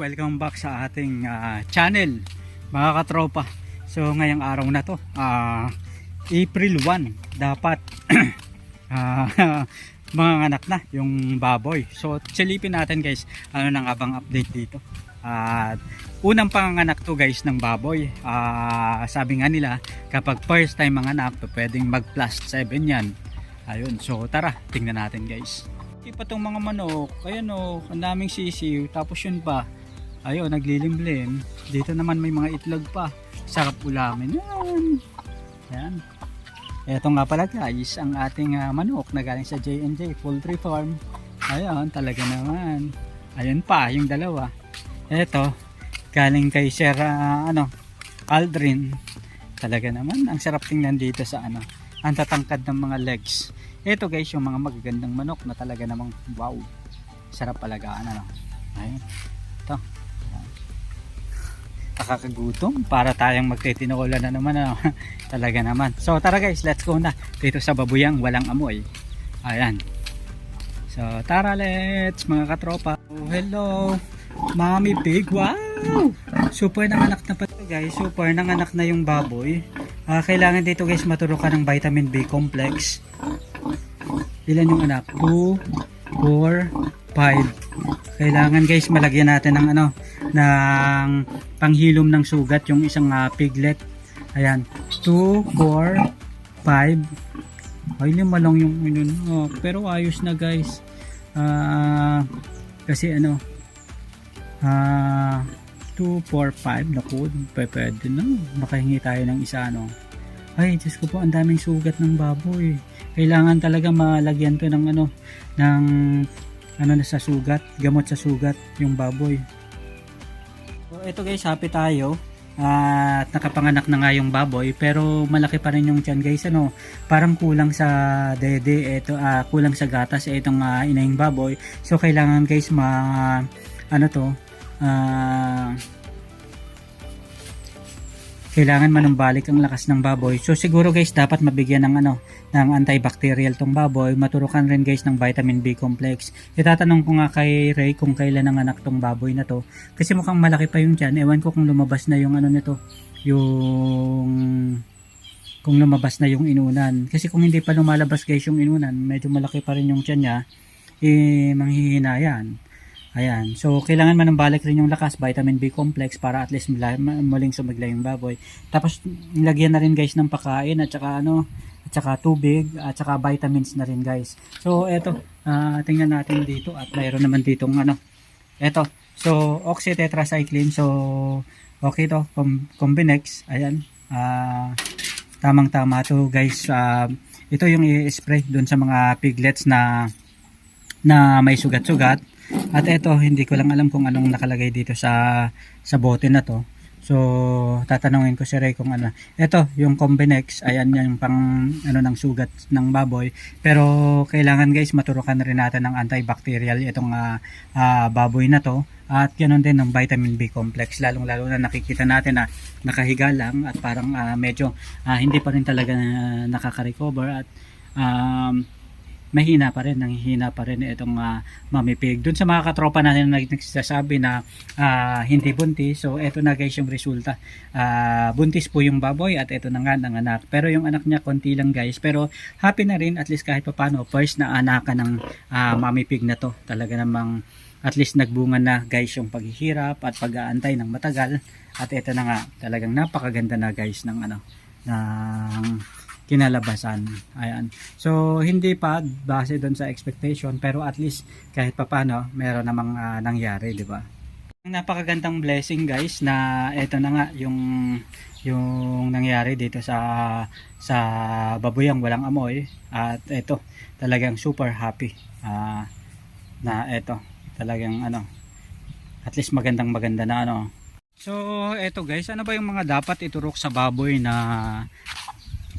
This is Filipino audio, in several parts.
welcome back sa ating ah, channel mga katropa. So ngayong araw na to, ah, April 1, dapat ah, mga anak na yung baboy. So silipin natin guys, ano nang abang update dito. At unang panganganak to guys ng baboy. Ah, sabi nga nila, kapag first time manganak, to pwedeng mag plus 7 yan. Ayun, so tara, tingnan natin guys. Hindi pa tong mga manok, ayan o, ang daming sisiw, tapos yun pa, ayun, naglilimlim. Dito naman may mga itlog pa. Sarap ulamin. Yan. Yan. Ito nga pala guys, ang ating ah, manok na galing sa J&J Poultry Farm. Ayun, talaga naman. Ayun pa, yung dalawa. Ito, galing kay Sir, ah, ano, Aldrin. Talaga naman, ang sarap tingnan dito sa ano, ang tatangkad ng mga legs. Ito guys, yung mga magagandang manok na talaga namang wow. Sarap palagaan ano. Ayun. Ito. Nakakagutom para tayong magtitinola na naman ano. talaga naman. So tara guys, let's go na dito sa babuyang walang amoy. Ayan. So tara let's mga katropa. Oh, hello. Mommy pig. Wow. Super nanganak na pa to, guys. Super nanganak na yung baboy. Ah, kailangan dito guys maturo ka ng vitamin B complex. Ilan yung anak? 2, 4, 5. Kailangan guys malagyan natin ng ano ng panghilom ng sugat yung isang ah, piglet. Ayan. 2, 4, 5. Ay lima lang yung yun. Oh, pero ayos na guys. Ah kasi ano ah 2, 4, 5 naku pwede na makahingi tayo ng isa ano ay Diyos ko po ang daming sugat ng baboy kailangan talaga malagyan to ng ano ng ano na sa sugat? Gamot sa sugat yung baboy. So ito guys happy tayo. At nakapanganak na nga yung baboy pero malaki pa rin yung tiyan guys ano? Parang kulang sa dede ito ah, kulang sa gatas itong uh, inahing baboy. So kailangan guys ma ano to ah kailangan manumbalik ang lakas ng baboy. So siguro guys dapat mabigyan ng ano ng antibacterial tong baboy. Maturukan rin guys ng vitamin B complex. Itatanong ko nga kay Ray kung kailan ang anak tong baboy na to. Kasi mukhang malaki pa yung tiyan. Ewan ko kung lumabas na yung ano nito, yung kung lumabas na yung inunan. Kasi kung hindi pa lumalabas guys yung inunan, medyo malaki pa rin yung tiyan niya, eh manghihina yan. Ayan. So, kailangan manumbalik rin yung lakas, vitamin B complex para at least muling sumigla yung baboy. Tapos, nilagyan na rin guys ng pagkain at saka ano, at saka tubig at saka vitamins na rin guys. So, eto, ah, tingnan natin dito at mayroon naman ditong ano, eto. So, oxytetracycline. So, okay to, Com- Combinex. Ayan. Ah, tamang-tama to guys. Ah, ito yung i-spray dun sa mga piglets na na may sugat-sugat. At ito, hindi ko lang alam kung anong nakalagay dito sa sa bote na to. So, tatanungin ko si Ray kung ano. Ito, yung Combinex, ayan yung pang ano ng sugat ng baboy. Pero kailangan guys, maturukan na rin natin ng antibacterial itong ah, ah, baboy na to. At ganoon din ng vitamin B complex. Lalong lalo na nakikita natin na nakahiga lang at parang ah, medyo ah, hindi pa rin talaga ah, nakaka-recover at um, mahina pa rin, nanghihina pa rin itong uh, mamipig. Doon sa mga katropa natin na nagsasabi na ah, hindi buntis, so eto na guys yung resulta. Ah, buntis po yung baboy at eto na nga ng anak. Pero yung anak niya konti lang guys, pero happy na rin at least kahit papano, first na anakan ng ah, mamipig na to. Talaga namang at least nagbunga na guys yung paghihirap at pag-aantay ng matagal. At eto na nga, talagang napakaganda na guys ng ano, ng kinalabasan. Ayan. So, hindi pa base doon sa expectation, pero at least kahit papano, meron namang ah, nangyari, di ba? Ang napakagandang blessing guys na ito na nga yung yung nangyari dito sa sa babuyang walang amoy at ito talagang super happy ah, na ito talagang ano at least magandang maganda na ano so ito guys ano ba yung mga dapat iturok sa baboy na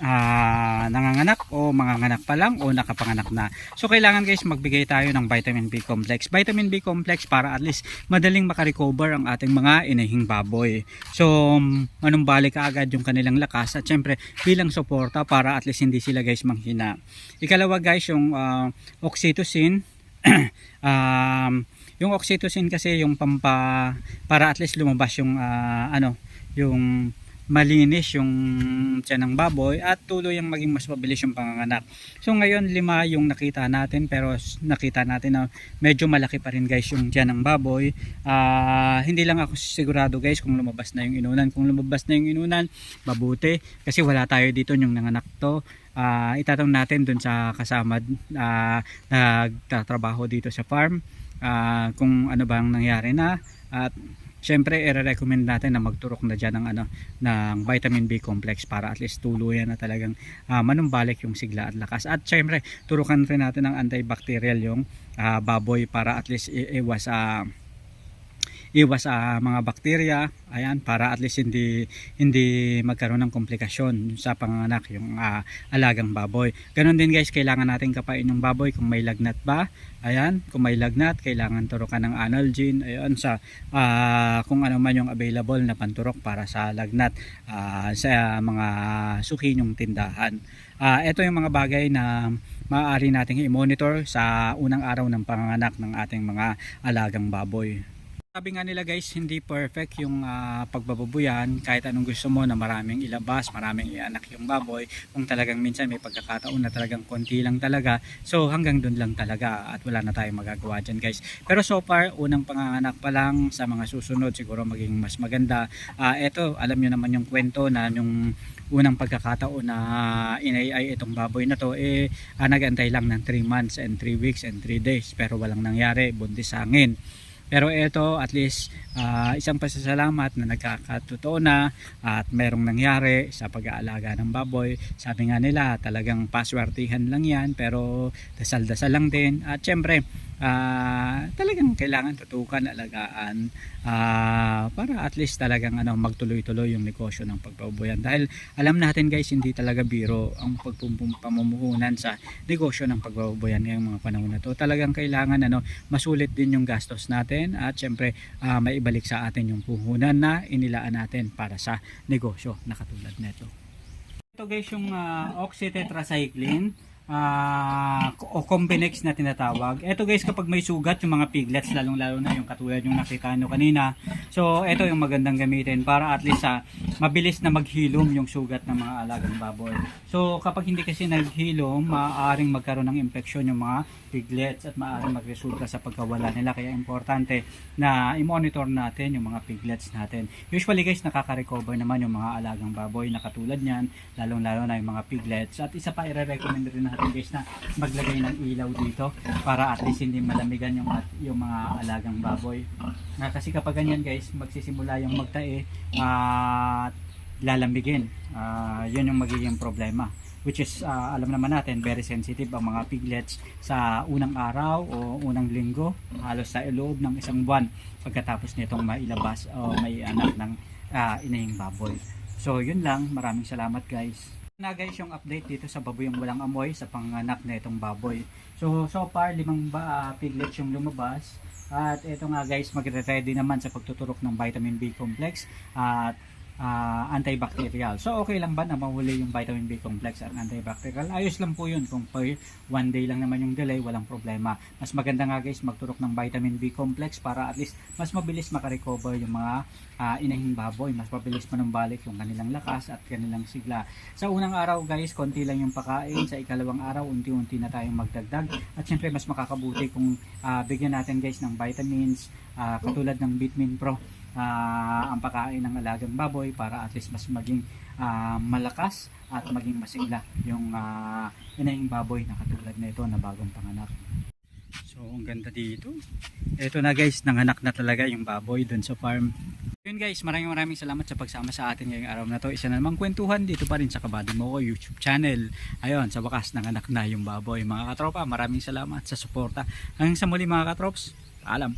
ah, nanganganak o manganganak pa lang o nakapanganak na. So kailangan guys magbigay tayo ng vitamin B complex. Vitamin B complex para at least madaling makarecover ang ating mga inahing baboy. So manumbalik agad yung kanilang lakas at syempre bilang suporta para at least hindi sila guys manghina. Ikalawa guys yung ah, oxytocin um, Yung oxytocin kasi yung pampa para at least lumabas yung ah, ano, yung malinis yung tiyan ng baboy at tuloy ang maging mas mabilis yung panganganak. So ngayon lima yung nakita natin pero nakita natin na medyo malaki pa rin guys yung tiyan ng baboy. Ah, hindi lang ako sigurado guys kung lumabas na yung inunan. Kung lumabas na yung inunan, mabuti kasi wala tayo dito yung nanganak to. Ah, itatanong natin dun sa kasama ah, nagtatrabaho dito sa farm ah, kung ano bang nangyari na at syempre i-recommend natin na magturok na dyan ng, ano, ng vitamin B complex para at least tuluyan na talagang ah, manumbalik yung sigla at lakas. At syempre turukan rin natin ng antibacterial yung ah, baboy para at least iwas sa iwas sa mga bakterya ayan para at least hindi hindi magkaroon ng komplikasyon sa panganak yung ah, alagang baboy. Ganon din guys kailangan natin kapain yung baboy kung may lagnat ba. Ayan kung may lagnat kailangan turukan ng analgin ayan sa ah, kung ano man yung available na panturok para sa lagnat ah, sa mga suki yung tindahan. Ah, ito yung mga bagay na maaari nating i-monitor sa unang araw ng panganganak ng ating mga alagang baboy sabi nga nila guys, hindi perfect yung ah, pagbababuyan kahit anong gusto mo na maraming ilabas, maraming ianak yung baboy. Kung talagang minsan may pagkakataon na talagang konti lang talaga. So hanggang dun lang talaga at wala na tayong magagawa dyan guys. Pero so far, unang panganganak pa lang sa mga susunod siguro maging mas maganda. Eto, alam nyo naman yung kwento na yung unang pagkakataon na inayay itong baboy na to eh ah, nagantay lang ng 3 months and 3 weeks and 3 days pero walang nangyari buntis hangin pero ito at least ah, isang pasasalamat na nagkakatotoo na at merong nangyari sa pag-aalaga ng baboy. Sabi nga nila talagang paswertihan lang yan pero dasal-dasal lang din. At syempre ah, talagang kailangan tutukan, alagaan ah, para at least talagang ano, magtuloy-tuloy yung negosyo ng pagbaboyan. Dahil alam natin guys hindi talaga biro ang pagpumumuhunan sa negosyo ng pagbaboyan ngayong mga panahon na to. Talagang kailangan ano, masulit din yung gastos natin at syempre ah, maibalik sa atin yung puhunan na inilaan natin para sa negosyo na katulad nito. Ito guys yung uh, oxytetracycline ah, o Combinex na tinatawag. Ito guys kapag may sugat yung mga piglets lalong lalo na yung katulad yung nakita nyo kanina. So ito yung magandang gamitin para at least sa mabilis na maghilom yung sugat ng mga alagang baboy. So kapag hindi kasi naghilom, maaaring magkaroon ng infeksyon yung mga piglets at maaaring magresulta sa pagkawala nila. Kaya importante na i-monitor natin yung mga piglets natin. Usually guys nakaka-recover naman yung mga alagang baboy na katulad niyan, lalong lalo na yung mga piglets. At isa pa i-recommend rin natin guys na maglagay ng ilaw dito para at least hindi malamigan yung, yung mga alagang baboy. Na kasi kapag ganyan guys, magsisimula yung magtae at lalamigin. Ah, yun yung magiging problema. Which is, ah, alam naman natin, very sensitive ang mga piglets sa unang araw o unang linggo, halos sa loob ng isang buwan pagkatapos nitong mailabas o may anak ng ah, inahing baboy. So, yun lang. Maraming salamat guys na guys yung update dito sa baboyang walang amoy sa panganak na itong baboy. So so far limang ba, ah, piglets yung lumabas at ito nga guys magre-ready naman sa pagtuturok ng vitamin B complex at ah, antibacterial. So okay lang ba na mahuli yung vitamin B complex at antibacterial? Ayos lang po yun kung per one day lang naman yung delay, walang problema. Mas maganda nga guys magturok ng vitamin B complex para at least mas mabilis makarecover yung mga ah, inahing baboy. Mas mabilis manumbalik yung kanilang lakas at kanilang sigla. Sa unang araw guys, konti lang yung pakain. Sa ikalawang araw, unti-unti na tayong magdagdag. At syempre mas makakabuti kung ah, bigyan natin guys ng vitamins ah, katulad ng Vitamin Pro ah, ang pakain ng alagang baboy para at least mas maging ah, malakas at maging masigla yung uh, inahing baboy na katulad na ito na bagong panganak. So, ang ganda dito. Ito na guys, nanganak na talaga yung baboy dun sa farm. Yun guys, maraming maraming salamat sa pagsama sa atin ngayong araw na to. Isa na namang kwentuhan dito pa rin sa Kabady Mo ko YouTube channel. Ayun, sa wakas nanganak na yung baboy. Mga katropa, maraming salamat sa suporta. Hanggang sa muli mga katrops, paalam.